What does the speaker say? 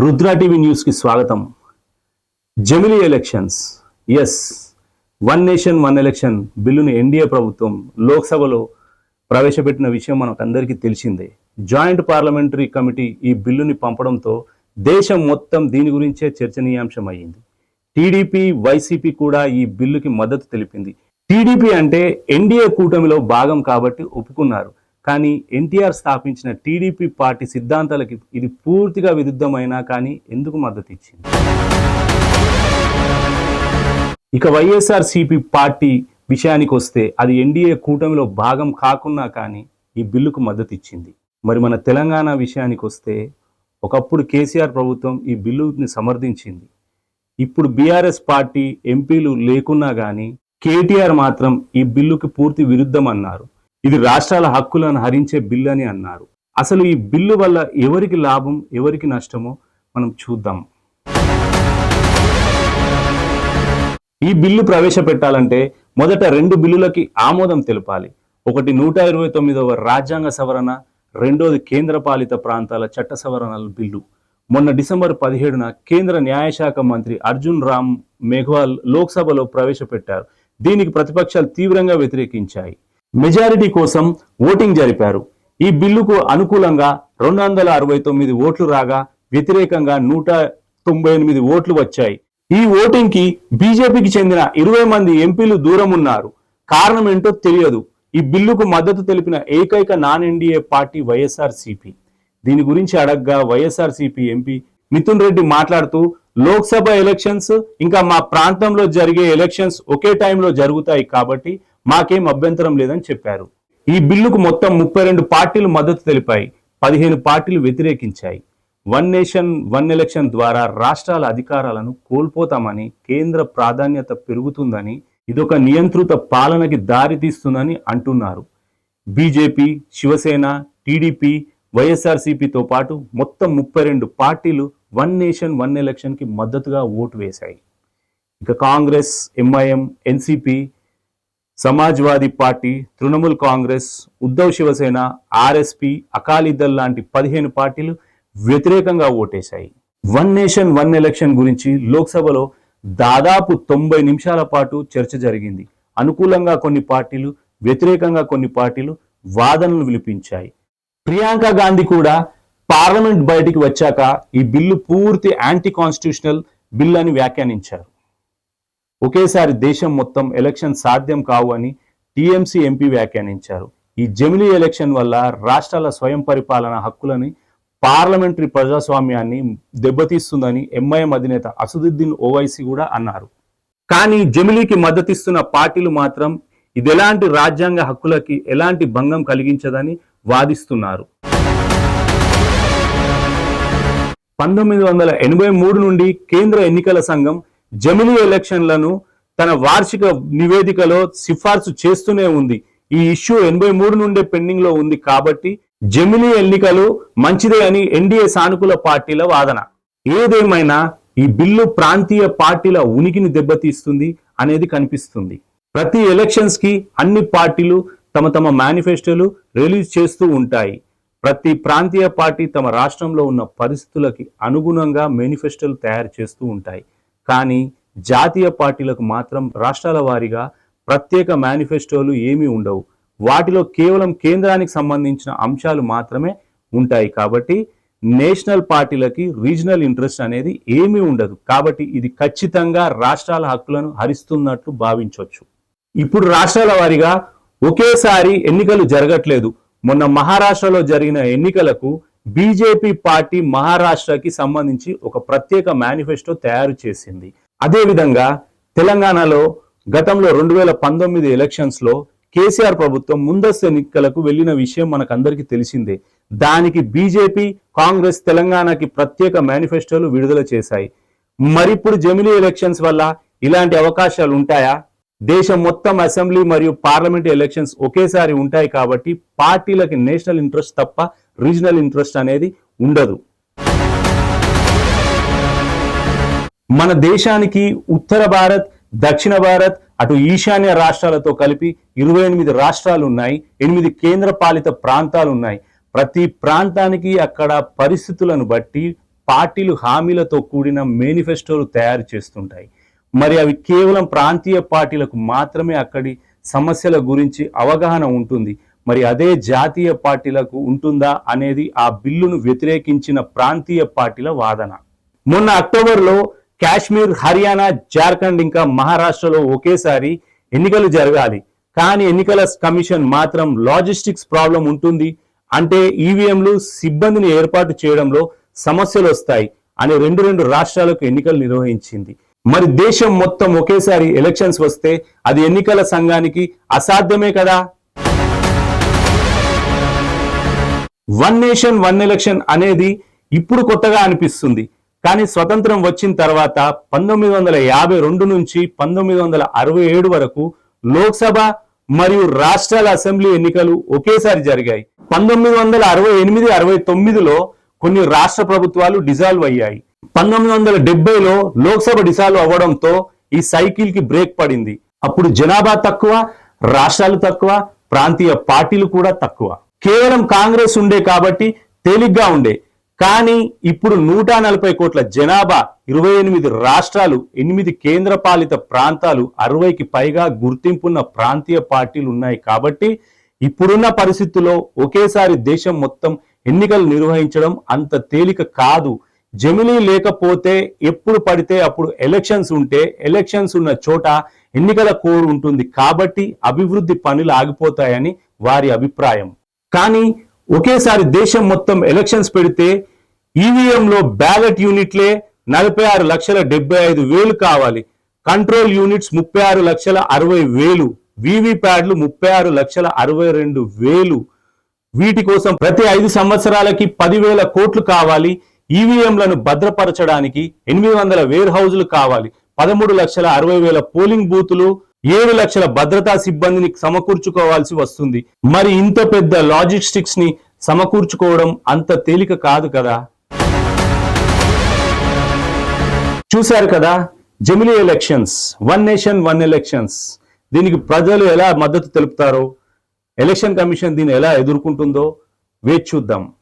Rudra TV న్యూస్కి స్వాగతం. జమిలీ ఎలక్షన్స్. ఎస్ వన్ నేషన్ వన్ ఎలక్షన్ బిల్లును ఎన్డీఏ ప్రభుత్వం లోక్సభలో ప్రవేశపెట్టిన విషయం మనకందరికీ తెలిసిందే. జాయింట్ పార్లమెంటరీ కమిటీ ఈ బిల్లుని పంపడంతో దేశం మొత్తం దీని గురించే చర్చనీయాంశం అయ్యింది. టీడీపీ వైసీపీ కూడా ఈ బిల్లుకి మద్దతు తెలిపింది. టీడీపీ అంటే ఎన్డీఏ కూటమిలో భాగం కాబట్టి ఒప్పుకున్నారు. కానీ ఎన్టీఆర్ స్థాపించిన టీడీపీ పార్టీ సిద్ధాంతాలకి ఇది పూర్తిగా విరుద్ధమైనా కానీ ఎందుకు మద్దతు ఇచ్చింది? ఇక వైఎస్ఆర్ సిపి పార్టీ విషయానికి వస్తే అది ఎన్డీఏ కూటమిలో భాగం కాకున్నా కానీ ఈ బిల్లుకు మద్దతు ఇచ్చింది. మరి మన తెలంగాణ విషయానికి వస్తే ఒకప్పుడు కేసీఆర్ ప్రభుత్వం ఈ బిల్లుని సమర్థించింది. ఇప్పుడు బీఆర్ఎస్ పార్టీ ఎంపీలు లేకున్నా కానీ కేటీఆర్ మాత్రం ఈ బిల్లుకి పూర్తి విరుద్ధమన్నారు. ఇది రాష్ట్రాల హక్కులను హరించే బిల్లు అని అన్నారు. అసలు ఈ బిల్లు వల్ల ఎవరికి లాభం ఎవరికి నష్టమో మనం చూద్దాం. ఈ బిల్లు ప్రవేశపెట్టాలంటే మొదట రెండు బిల్లులకి ఆమోదం తెలపాలి. ఒకటి నూట ఇరవై తొమ్మిదవ రాజ్యాంగ సవరణ రెండోది కేంద్రపాలిత ప్రాంతాల చట్ట సవరణల బిల్లు. మొన్న డిసెంబర్ పదిహేడున కేంద్ర న్యాయశాఖ మంత్రి అర్జున్ రామ్ మేఘ్వాల్ లోక్సభలో ప్రవేశపెట్టారు. దీనికి ప్రతిపక్షాలు తీవ్రంగా వ్యతిరేకించాయి. మెజారిటీ కోసం ఓటింగ్ జరిపారు. ఈ బిల్లుకు అనుకూలంగా రెండు వందల అరవై తొమ్మిది ఓట్లు రాగా వ్యతిరేకంగా నూట తొంభై ఎనిమిది ఓట్లు వచ్చాయి. ఈ ఓటింగ్కి బీజేపీకి చెందిన ఇరవై మంది ఎంపీలు దూరం ఉన్నారు. కారణం ఏంటో తెలియదు. ఈ బిల్లుకు మద్దతు తెలిపిన ఏకైక non NDA party YSR CP దీని గురించి అడగ్గా YSR CP MP Mithun Reddy మాట్లాడుతూ లోక్సభ ఎలక్షన్స్ ఇంకా మా ప్రాంతంలో జరిగే ఎలక్షన్స్ ఒకే టైంలో జరుగుతాయి కాబట్టి మాకేం అభ్యంతరం లేదని చెప్పారు. ఈ బిల్లుకు మొత్తం ముప్పై రెండు పార్టీలు మద్దతు తెలిపాయి. పదిహేను పార్టీలు వ్యతిరేకించాయి. వన్ నేషన్ వన్ ఎలక్షన్ ద్వారా రాష్ట్రాల అధికారాలను కోల్పోతామని కేంద్ర ప్రాధాన్యత పెరుగుతుందని ఇదొక నియంత్రిత పాలనకి దారితీస్తుందని అంటున్నారు. బీజేపీ శివసేన టీడీపీ వైఎస్ఆర్సీపీతో పాటు మొత్తం ముప్పై రెండు పార్టీలు వన్ నేషన్ వన్ ఎలక్షన్కి మద్దతుగా ఓటు వేశాయి. ఇక Congress MIM NCP Samajwadi party Trinamool Congress Uddhav Shivsena RSP Akali Dal లాంటి పదిహేను పార్టీలు వ్యతిరేకంగా ఓటేశాయి. వన్ నేషన్ వన్ ఎలక్షన్ గురించి లోక్సభలో దాదాపు తొంభై నిమిషాల పాటు చర్చ జరిగింది. అనుకూలంగా కొన్ని పార్టీలు వ్యతిరేకంగా కొన్ని పార్టీలు వాదనలు విలిపించాయి ప్రియాంక గాంధీ కూడా పార్లమెంట్ బయటికి వచ్చాక ఈ బిల్లు పూర్తి యాంటీ కాన్స్టిట్యూషనల్ బిల్ అని వ్యాఖ్యానించారు. ఒకేసారి దేశం మొత్తం ఎలక్షన్ సాధ్యం కావు అని టీఎంసీ ఎంపీ వ్యాఖ్యానించారు. ఈ జమిలీ ఎలక్షన్ వల్ల రాష్ట్రాల స్వయం పరిపాలన హక్కులని పార్లమెంటరీ ప్రజాస్వామ్యాన్ని దెబ్బతీస్తుందని ఎంఐఎం అధినేత అసదుద్దీన్ ఓవైసీ కూడా అన్నారు. కానీ జమిలీకి మద్దతిస్తున్న పార్టీలు మాత్రం ఇది ఎలాంటి రాజ్యాంగ హక్కులకి ఎలాంటి భంగం కలిగించదని వాదిస్తున్నారు. పంతొమ్మిది వందల ఎనభై మూడు నుండి కేంద్ర ఎన్నికల సంఘం జమిలీ ఎలక్షన్లను తన వార్షిక నివేదికలో సిఫార్సు చేస్తూనే ఉంది. ఈ ఇష్యూ ఎనభై మూడు నుండే పెండింగ్లో ఉంది కాబట్టి జమిలీ ఎన్నికలు మంచిదే అని ఎన్డీఏ సానుకూల పార్టీల వాదన. ఏదేమైనా ఈ బిల్లు ప్రాంతీయ పార్టీల ఉనికిని దెబ్బతీస్తుంది అనేది కనిపిస్తుంది. ప్రతి ఎలక్షన్స్కి అన్ని పార్టీలు తమ తమ మేనిఫెస్టోలు రిలీజ్ చేస్తూ ఉంటాయి. ప్రతి ప్రాంతీయ పార్టీ తమ రాష్ట్రంలో ఉన్న పరిస్థితులకి అనుగుణంగా మేనిఫెస్టోలు తయారు చేస్తూ ఉంటాయి. కానీ జాతీయ పార్టీలకు మాత్రం రాష్ట్రాల వారీగా ప్రత్యేక మేనిఫెస్టోలు ఏమీ ఉండవు. వాటిలో కేవలం కేంద్రానికి సంబంధించిన అంశాలు మాత్రమే ఉంటాయి కాబట్టి నేషనల్ పార్టీలకి రీజనల్ ఇంట్రెస్ట్ అనేది ఏమీ ఉండదు. కాబట్టి ఇది ఖచ్చితంగా రాష్ట్రాల హక్కులను హరిస్తున్నట్లు భావించవచ్చు. ఇప్పుడు రాష్ట్రాల వారీగా ఒకేసారి ఎన్నికలు జరగట్లేదు. మొన్న మహారాష్ట్రలో జరిగిన ఎన్నికలకు బీజేపీ పార్టీ మహారాష్ట్రకి సంబంధించి ఒక ప్రత్యేక మేనిఫెస్టో తయారు చేసింది. అదేవిధంగా తెలంగాణలో గతంలో రెండు వేల పంతొమ్మిది ఎలక్షన్స్లో కేసీఆర్ ప్రభుత్వం ముందస్తు ఎన్నికలకు వెళ్ళిన విషయం మనకందరికీ తెలిసిందే. దానికి బీజేపీ కాంగ్రెస్ తెలంగాణకి ప్రత్యేక మేనిఫెస్టోలు విడుదల చేశాయి. మరిప్పుడు జమిలీ ఎలక్షన్స్ వల్ల ఇలాంటి అవకాశాలు ఉంటాయా? దేశం మొత్తం అసెంబ్లీ మరియు పార్లమెంట్ ఎలక్షన్స్ ఒకేసారి ఉంటాయి కాబట్టి పార్టీలకి నేషనల్ ఇంట్రెస్ట్ తప్ప రీజనల్ ఇంట్రెస్ట్ అనేది ఉండదు. మన దేశానికి ఉత్తర భారత్ దక్షిణ భారత్ అటు ఈశాన్య రాష్ట్రాలతో కలిపి ఇరవై ఎనిమిది రాష్ట్రాలు ఉన్నాయి ఎనిమిది కేంద్ర పాలిత ప్రాంతాలు ఉన్నాయి. ప్రతి ప్రాంతానికి అక్కడ పరిస్థితులను బట్టి పార్టీలు హామీలతో కూడిన మేనిఫెస్టోలు తయారు చేస్తుంటాయి. మరి అవి కేవలం ప్రాంతీయ పార్టీలకు మాత్రమే అక్కడి సమస్యల గురించి అవగాహన ఉంటుంది. మరి అదే జాతీయ పార్టీలకు ఉంటుందా అనేది ఆ బిల్లును వ్యతిరేకించిన ప్రాంతీయ పార్టీల వాదన. మొన్న అక్టోబర్లో కాశ్మీర్ హర్యానా జార్ఖండ్ ఇంకా మహారాష్ట్రలో ఒకేసారి ఎన్నికలు జరగాలి. కానీ ఎన్నికల కమిషన్ మాత్రం లాజిస్టిక్స్ ప్రాబ్లం ఉంటుంది అంటే ఈవీఎంలు సిబ్బందిని ఏర్పాటు చేయడంలో సమస్యలు వస్తాయి అని రెండు రెండు రాష్ట్రాలకు ఎన్నికలు నిర్వహించింది. మరి దేశం మొత్తం ఒకేసారి ఎలక్షన్స్ వస్తే అది ఎన్నికల సంఘానికి అసాధ్యమే కదా? వన్ నేషన్ వన్ ఎలక్షన్ అనేది ఇప్పుడు కొత్తగా అనిపిస్తుంది. కానీ స్వతంత్రం వచ్చిన తర్వాత పంతొమ్మిది వందల యాభై రెండు నుంచి పంతొమ్మిది వందల అరవై ఏడు వరకు లోక్సభ మరియు రాష్ట్రాల అసెంబ్లీ ఎన్నికలు ఒకేసారి జరిగాయి. పంతొమ్మిది వందల అరవై ఎనిమిది అరవై తొమ్మిదిలో కొన్ని రాష్ట్ర ప్రభుత్వాలు డిజాల్వ్ అయ్యాయి. పంతొమ్మిది వందల డెబ్బైలో లోక్సభ డిసాల్వ్ అవ్వడంతో ఈ సైకిల్కి బ్రేక్ పడింది. అప్పుడు జనాభా తక్కువ రాష్ట్రాలు తక్కువ ప్రాంతీయ పార్టీలు కూడా తక్కువ. కేవలం కాంగ్రెస్ ఉండే కాబట్టి తేలిగ్గా ఉండే. కానీ ఇప్పుడు నూట నలభై కోట్ల జనాభా ఇరవై ఎనిమిది రాష్ట్రాలు ఎనిమిది కేంద్ర పాలిత ప్రాంతాలు అరవైకి పైగా గుర్తింపున్న ప్రాంతీయ పార్టీలు ఉన్నాయి కాబట్టి ఇప్పుడున్న పరిస్థితుల్లో ఒకేసారి దేశం మొత్తం ఎన్నికలు నిర్వహించడం అంత తేలిక కాదు. జమినీ లేకపోతే ఎప్పుడు పడితే అప్పుడు ఎలక్షన్స్ ఉంటే ఎలక్షన్స్ ఉన్న చోట ఎన్నికల కోడ్ ఉంటుంది కాబట్టి అభివృద్ధి పనులు ఆగిపోతాయని వారి అభిప్రాయం. కానీ ఒకేసారి దేశం మొత్తం ఎలక్షన్స్ పెడితే ఈవీఎంలో బ్యాలెట్ యూనిట్లే నలభై ఆరు లక్షల డెబ్బై ఐదు వేలు కావాలి. కంట్రోల్ యూనిట్స్ ముప్పై ఆరు లక్షల అరవై వేలు. ప్యాడ్లు ముప్పై ఆరు లక్షల అరవై రెండు వేలు. వీటి కోసం ప్రతి ఐదు సంవత్సరాలకి పదివేల కోట్లు కావాలి. ఈవీఎంలను భద్రపరచడానికి ఎనిమిది వందల వేర్ హౌజులు కావాలి. పదమూడు లక్షల అరవై వేల పోలింగ్ బూతులు ఏడు లక్షల భద్రతా సిబ్బందిని సమకూర్చుకోవాల్సి వస్తుంది. మరి ఇంత పెద్ద లాజిస్టిక్స్ని సమకూర్చుకోవడం అంత తేలిక కాదు కదా? చూశారు కదా? జమిలీ elections one nation one elections దీనికి ప్రజలు ఎలా మద్దతు తెలుపుతారో? ఎలక్షన్ కమిషన్ దీన్ని ఎలా ఎదుర్కొంటుందో? వేచి చూద్దాం.